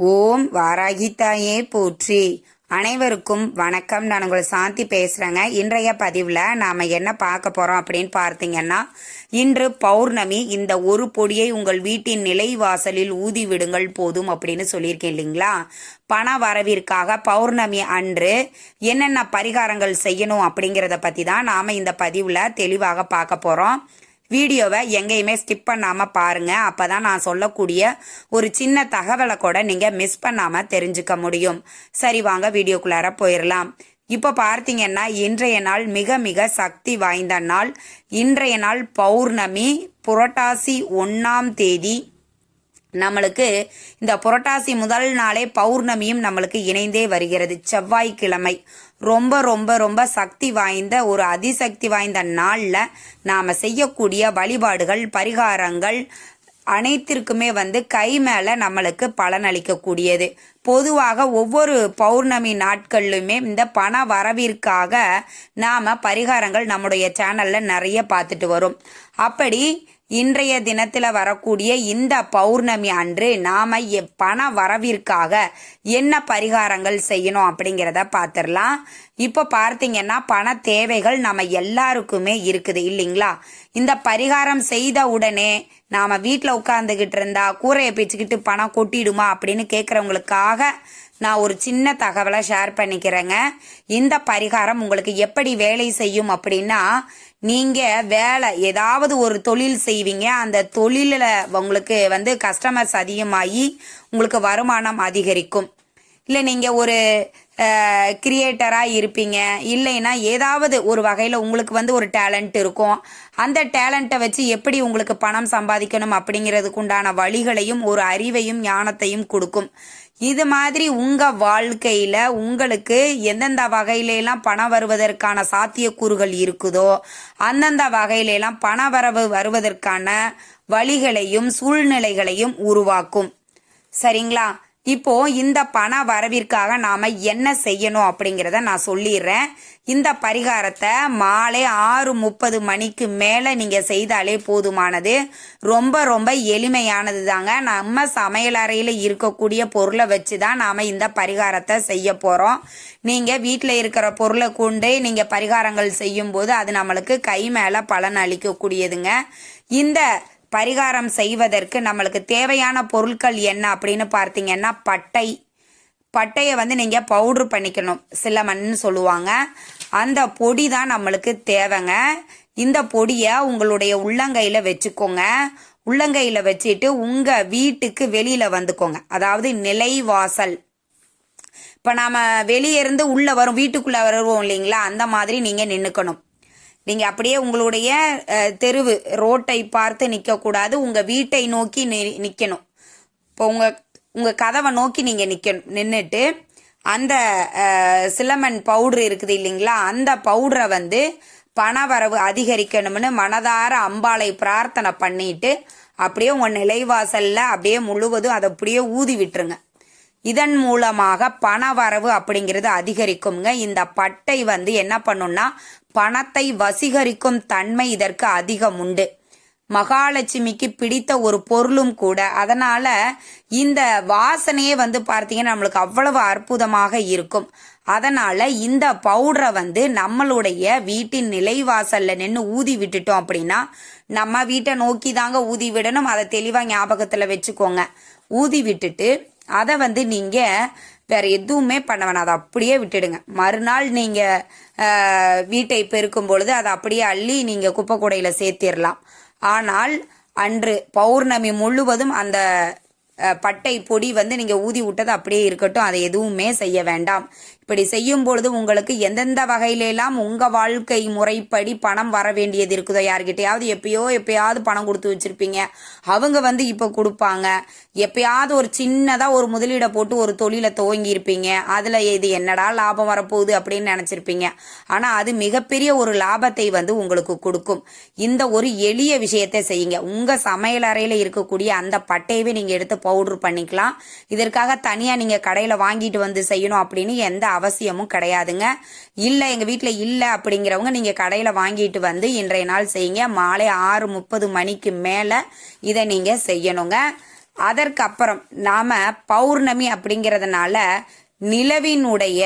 ஓம் வாராகிதாயே போற்றி. அனைவருக்கும் வணக்கம். நான் உங்களை சாந்தி பேசுகிறேங்க இன்றைய பதிவில் நாம் என்ன பார்க்க போகிறோம் அப்படின்னு பார்த்தீங்கன்னா இன்று பௌர்ணமி. இந்த ஒரு பொடியை உங்கள் வீட்டின் நிலை வாசலில் ஊதி விடுங்கள் போதும் அப்படின்னு சொல்லியிருக்கேன் இல்லைங்களா? பண வரவிற்காக பௌர்ணமி அன்று என்னென்ன பரிகாரங்கள் செய்யணும் அப்படிங்கிறத பற்றி தான் நாம் இந்த பதிவில் தெளிவாக பார்க்க போகிறோம் வீடியோவை எங்கேயுமே ஸ்கிப் பண்ணாமல் பாருங்கள் அப்போ தான் நான் சொல்லக்கூடிய ஒரு சின்ன தகவலை கூட நீங்கள் மிஸ் பண்ணாமல் தெரிஞ்சுக்க முடியும். சரி வாங்க வீடியோக்குள்ளார போயிடலாம் இப்போ பார்த்தீங்கன்னா இன்றைய நாள் மிக மிக சக்தி வாய்ந்த நாள். இன்றைய நாள் பௌர்ணமி புரட்டாசி ஒன்றாம் தேதி. நம்மளுக்கு இந்த புரட்டாசி முதல் நாளே பௌர்ணமியும் நம்மளுக்கு இணைந்தே வருகிறது. செவ்வாய்க்கிழமை ரொம்ப ரொம்ப ரொம்ப சக்தி வாய்ந்த ஒரு அதிசக்தி வாய்ந்த நாளில் நாம் செய்யக்கூடிய வழிபாடுகள் பரிகாரங்கள் அனைத்திற்குமே வந்து கை மேலே நம்மளுக்கு பலனளிக்கக்கூடியது. பொதுவாக ஒவ்வொரு பௌர்ணமி நாட்களிலுமே இந்த பண வரவிற்காக நாம் பரிகாரங்கள் நம்முடைய சேனலில் நிறைய பார்த்துட்டு வரும். அப்படி இன்றைய தினத்தில் வரக்கூடிய இந்த பௌர்ணமி அன்று நாம் பண வரவிற்காக என்ன பரிகாரங்கள் செய்யணும் அப்படிங்கிறத பார்த்துடலாம் இப்போ பார்த்தீங்கன்னா பண தேவைகள் நம்ம எல்லாருக்குமே இருக்குது இல்லைங்களா? இந்த பரிகாரம் செய்த உடனே நாம் வீட்டில் உட்காந்துக்கிட்டு இருந்தா கூரையை பிச்சுக்கிட்டு பணம் கொட்டிடுமா அப்படின்னு கேட்குறவங்களுக்காக நான் ஒரு சின்ன தகவலை ஷேர் பண்ணிக்கிறேங்க. இந்த பரிகாரம் உங்களுக்கு எப்படி வேலை செய்யும் அப்படின்னா நீங்கள் வேலை ஏதாவது ஒரு தொழில் செய்வீங்க அந்த தொழிலில் உங்களுக்கு வந்து கஸ்டமர்ஸ் அதிகமாகி உங்களுக்கு வருமானம் அதிகரிக்கும். இல்லை நீங்கள் ஒரு கிரியேட்டராக இருப்பீங்க இல்லைன்னா ஏதாவது ஒரு வகையில் உங்களுக்கு வந்து ஒரு டேலண்ட் இருக்கும். அந்த டேலண்ட்டை வச்சு எப்படி உங்களுக்கு பணம் சம்பாதிக்கணும் அப்படிங்கிறதுக்கு உண்டான வழிகளையும் ஒரு அறிவையும் ஞானத்தையும் கொடுக்கும். இது மாதிரி உங்கள் வாழ்க்கையில் உங்களுக்கு எந்தெந்த வகையிலெல்லாம் பணம் வருவதற்கான சாத்தியக்கூறுகள் இருக்குதோ அந்தந்த வகையிலெல்லாம் பண வரவு வருவதற்கான வழிகளையும் சூழ்நிலைகளையும் உருவாக்கும். சரிங்களா? இப்போ இந்த பண வரவிற்காக நாம என்ன செய்யணும் அப்படிங்கிறத நான் சொல்லிடுறேன். இந்த பரிகாரத்தை மாலை ஆறு முப்பது மணிக்கு மேலே நீங்கள் செய்தாலே போதுமானது. ரொம்ப ரொம்ப எளிமையானது தாங்க நம்ம சமையலறையில் இருக்கக்கூடிய பொருளை வச்சு தான் நாம் இந்த பரிகாரத்தை செய்ய போகிறோம் நீங்கள் வீட்டில் இருக்கிற பொருளை கொண்டே நீங்கள் பரிகாரங்கள் செய்யும்போது அது நம்மளுக்கு கை மேலே பலன் அளிக்கக்கூடியதுங்க. இந்த பரிகாரம் செய்வதற்கு நம்மளுக்கு தேவையான பொருட்கள் என்ன அப்படின்னு பார்த்தீங்கன்னா பட்டை. பட்டையை வந்து நீங்கள் பவுட்ரு பண்ணிக்கணும். சிலமன்னு சொல்லுவாங்க. அந்த பொடி தான் நம்மளுக்கு தேவைங்க. இந்த பொடியை உங்களுடைய உள்ளங்கையில் வச்சுக்கோங்க. உள்ளங்கையில் வச்சுட்டு உங்கள் வீட்டுக்கு வெளியில் வந்துக்கோங்க. அதாவது நிலைவாசல் இப்போ நாம் வெளியே இருந்து உள்ளே வரும் வீட்டுக்குள்ளே வருவோம் இல்லைங்களா? அந்த மாதிரி நீங்கள் நின்றுக்கணும் நீங்கள் அப்படியே உங்களுடைய தெருவு ரோட்டை பார்த்து நிற்கக்கூடாது உங்கள் வீட்டை நோக்கி நிற்கணும் இப்போ உங்கள் உங்கள் கதவை நோக்கி நீங்கள் நிற்கணும் நின்றுட்டு அந்த சிலமன் பவுட்ரு இருக்குது இல்லைங்களா? அந்த பவுடரை வந்து பணவரவு அதிகரிக்கணும்னு மனதார அம்பாளை பிரார்த்தனை பண்ணிட்டு அப்படியே உங்கள் நிலைவாசலில் அப்படியே முழுவதும் அதை அப்படியே ஊதி விட்டுருங்க. இதன் மூலமாக பண வரவு அப்படிங்கிறது அதிகரிக்குங்க இந்த பட்டை வந்து என்ன பண்ணும்னா பணத்தை வசீகரிக்கும் தன்மை இதற்கு அதிகம் உண்டு. மகாலட்சுமிக்கு பிடித்த ஒரு பொருளும் கூட அதனால இந்த வாசனையே வந்து பார்த்தீங்கன்னா நம்மளுக்கு அவ்வளவு அற்புதமாக இருக்கும். அதனால இந்த பவுடரை வந்து நம்மளுடைய வீட்டின் நிலைவாசல்ல நின்று ஊதி விட்டுட்டோம் அப்படின்னா நம்ம வீட்டை நோக்கி தாங்க ஊதி விடணும். அதை தெளிவாக ஞாபகத்தில் வச்சுக்கோங்க. ஊதி விட்டுட்டு அதை வந்து நீங்கள் வேறு எதுவுமே பண்ண வேணாம். அதை அப்படியே விட்டுடுங்க. மறுநாள் நீங்கள் வீட்டை பெருக்கும் பொழுது அதை அப்படியே அள்ளி நீங்கள் குப்பை கூடையில் சேர்த்திடலாம். ஆனால் அன்று பௌர்ணமி முழுவதும் அந்த பட்டை பொடி வந்து நீங்கள் ஊதி விட்டது அப்படியே இருக்கட்டும். அதை எதுவுமே செய்ய வேண்டாம். இப்படி செய்யும் பொழுது உங்களுக்கு எந்தெந்த வகையிலெல்லாம் உங்கள் வாழ்க்கை முறைப்படி பணம் வர வேண்டியது இருக்குதோ யார்கிட்டயாவது எப்பயோ எப்பயாவது பணம் கொடுத்து வச்சுருப்பீங்க. அவங்க வந்து இப்போ கொடுப்பாங்க. எப்பயாவது ஒரு சின்னதாக ஒரு முதலீடை போட்டு ஒரு தொழிலை துவங்கி இருப்பீங்க அதில் இது என்னடா லாபம் வரப்போகுது அப்படின்னு நினச்சிருப்பீங்க. ஆனால் அது மிகப்பெரிய ஒரு லாபத்தை வந்து உங்களுக்கு கொடுக்கும். இந்த ஒரு எளிய விஷயத்தை செய்யுங்க. உங்கள் சமையலறையில் இருக்கக்கூடிய அந்த பட்டையவே நீங்கள் எடுத்து பவுட்ரு பண்ணிக்கலாம். இதற்காக தனியாக நீங்கள் கடையில் வாங்கிட்டு வந்து செய்யணும் அப்படின்னு எந்த அவசியமும் கிடையாதுங்க. இல்லை எங்கள் வீட்டில் இல்லை அப்படிங்கிறவங்க நீங்கள் கடையில் வாங்கிட்டு வந்து இன்றைய நாள் செய்யுங்க. மாலை ஆறு முப்பது மணிக்கு மேலே இதை நீங்கள் செய்யணுங்க. அதற்கு அப்புறம் பௌர்ணமி அப்படிங்கிறதுனால நிலவினுடைய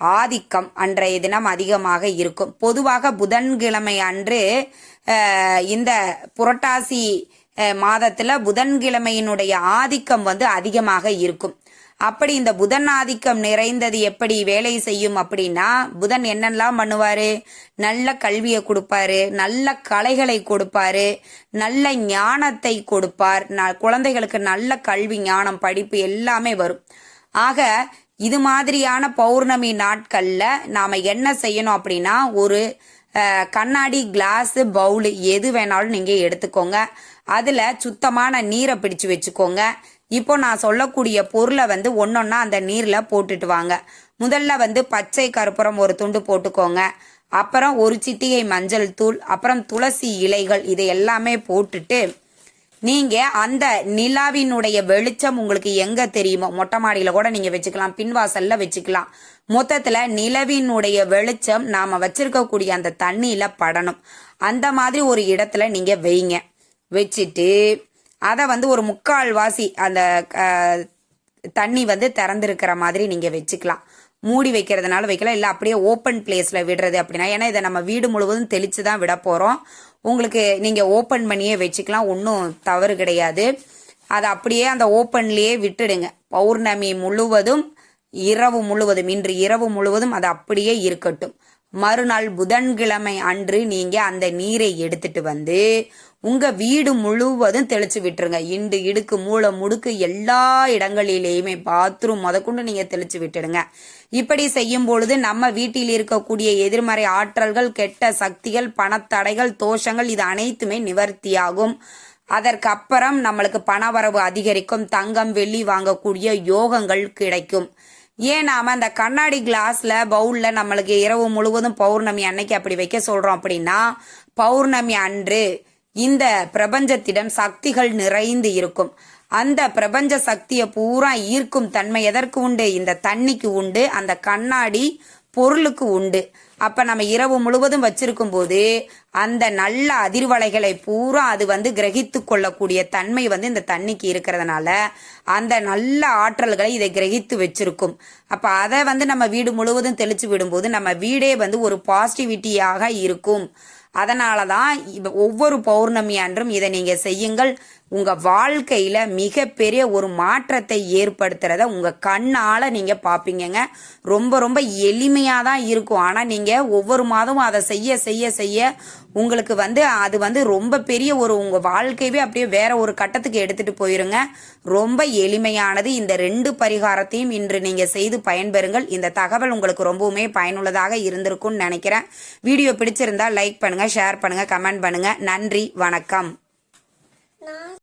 ஆதிக்கம் அன்றைய தினம் அதிகமாக இருக்கும். பொதுவாக புதன்கிழமை அன்று இந்த புரட்டாசி மாதத்தில் புதன்கிழமையினுடைய ஆதிக்கம் வந்து அதிகமாக இருக்கும். அப்படி இந்த புதன் ஆதிக்கம் நிறைந்தது எப்படி வேலை செய்யும் அப்படின்னா புதன் என்னெல்லாம் பண்ணுவாரு? நல்ல கல்வியை கொடுப்பாரு நல்ல கலைகளை கொடுப்பாரு நல்ல ஞானத்தை கொடுப்பார் ந- குழந்தைகளுக்கு நல்ல கல்வி ஞானம் படிப்பு எல்லாமே வரும். ஆக இது மாதிரியான பௌர்ணமி நாட்கள்ல நாம என்ன செய்யணும் அப்படின்னா ஒரு கண்ணாடி கிளாஸ் பவுல் எது வேணாலும் நீங்க எடுத்துக்கோங்க. அதுல சுத்தமான நீரை பிடிச்சு வச்சுக்கோங்க. இப்போ நான் சொல்லக்கூடிய பொருளை வந்து ஒன்னொன்னா அந்த நீர்ல போட்டுட்டு வாங்க முதல்ல வந்து பச்சை கருப்புறம் ஒரு துண்டு போட்டுக்கோங்க. அப்புறம் ஒரு சிட்டிகை மஞ்சள் தூள் அப்புறம் துளசி இலைகள் இது எல்லாமே போட்டுட்டு நீங்க அந்த நிலாவினுடைய வெளிச்சம் உங்களுக்கு எங்க தெரியுமோ மொட்டை மாடியில கூட நீங்க வச்சுக்கலாம் பின்வாசல்ல வச்சுக்கலாம். மொத்தத்துல நிலவினுடைய வெளிச்சம் நாம வச்சிருக்கக்கூடிய அந்த தண்ணியில படணும். அந்த மாதிரி ஒரு இடத்துல நீங்க வைங்க. வச்சுட்டு அதை வந்து ஒரு முக்கால் வாசி அந்த தண்ணி வந்து திறந்துருக்கிற மாதிரி நீங்கள் வச்சுக்கலாம். மூடி வைக்கிறதுனால வைக்கலாம். இல்லை அப்படியே ஓப்பன் பிளேஸில் விடுறது அப்படின்னா ஏன்னா இதை நம்ம வீடு முழுவதும் தெளித்து தான் விட போகிறோம் உங்களுக்கு நீங்கள் ஓப்பன் பண்ணியே வச்சுக்கலாம். ஒன்றும் தவறு கிடையாது. அதை அப்படியே அந்த ஓப்பன்லேயே விட்டுடுங்க. பௌர்ணமி முழுவதும் இரவு முழுவதும் இன்று இரவு முழுவதும் அது அப்படியே இருக்கட்டும். மறுநாள் புதன்கிழமை அன்று நீங்க அந்த நீரை எடுத்துட்டு வந்து உங்க வீடு முழுவதும் தெளிச்சு விட்டுருங்க. இண்டு இடுக்கு மூளை முடுக்கு எல்லா இடங்களிலேயுமே பாத்ரூம் முதற்கொண்டு நீங்க தெளிச்சு விட்டுடுங்க. இப்படி செய்யும் பொழுது நம்ம வீட்டில் இருக்கக்கூடிய எதிர்மறை ஆற்றல்கள் கெட்ட சக்திகள் பணத்தடைகள் தோஷங்கள் இது அனைத்துமே நிவர்த்தியாகும். அதற்கப்புறம் நம்மளுக்கு பணவரவு அதிகரிக்கும் தங்கம் வெள்ளி வாங்கக்கூடிய யோகங்கள் கிடைக்கும். ஏன் நாம் அந்த கண்ணாடி கிளாஸில் பவுலில் நம்மளுக்கு இரவு முழுவதும் பௌர்ணமி அன்னைக்கு அப்படி வைக்க சொல்கிறோம் அப்படின்னா பௌர்ணமி அன்று இந்த பிரபஞ்சத்திடம் சக்திகள் நிறைந்து இருக்கும். அந்த பிரபஞ்ச சக்தியை பூரா ஈர்க்கும் தன்மை எதற்கு உண்டு? இந்த தண்ணிக்கு உண்டு அந்த கண்ணாடி பொருளுக்கு உண்டு. அப்ப நம்ம இரவு முழுவதும் வச்சிருக்கும் போது அந்த நல்ல அதிர்வலைகளை பூரா அது வந்து கிரகித்து கொள்ளக்கூடிய தன்மை வந்து இந்த தண்ணிக்கு இருக்கிறதுனால அந்த நல்ல ஆற்றல்களை இதை கிரகித்து வச்சிருக்கும். அப்ப அதை வந்து நம்ம வீடு முழுவதும் தெளிச்சு விடும்போது நம்ம வீடே வந்து ஒரு பாசிட்டிவிட்டியாக இருக்கும். அதனால தான் ஒவ்வொரு பௌர்ணமி அன்றும் இதை நீங்க செய்யுங்கள். உங்கள் வாழ்க்கையில் மிகப்பெரிய ஒரு மாற்றத்தை ஏற்படுத்துகிறத உங்கள் கண்ணால் நீங்கள் பார்ப்பீங்கங்க ரொம்ப ரொம்ப எளிமையாக தான் இருக்கும். ஆனால் நீங்கள் ஒவ்வொரு மாதமும் அதை செய்ய செய்ய செய்ய உங்களுக்கு வந்து அது வந்து ரொம்ப பெரிய ஒரு உங்கள் வாழ்க்கையவே அப்படியே வேற ஒரு கட்டத்துக்கு எடுத்துகிட்டு போயிருங்க. ரொம்ப எளிமையானது. இந்த ரெண்டு பரிகாரத்தையும் இன்று நீங்கள் செய்து பயன்பெறுங்கள். இந்த தகவல் உங்களுக்கு ரொம்பவுமே பயனுள்ளதாக இருந்திருக்கும்னு நினைக்கிறேன். வீடியோ பிடிச்சிருந்தா லைக் பண்ணுங்கள் ஷேர் பண்ணுங்கள் கமெண்ட் பண்ணுங்கள் நன்றி வணக்கம்.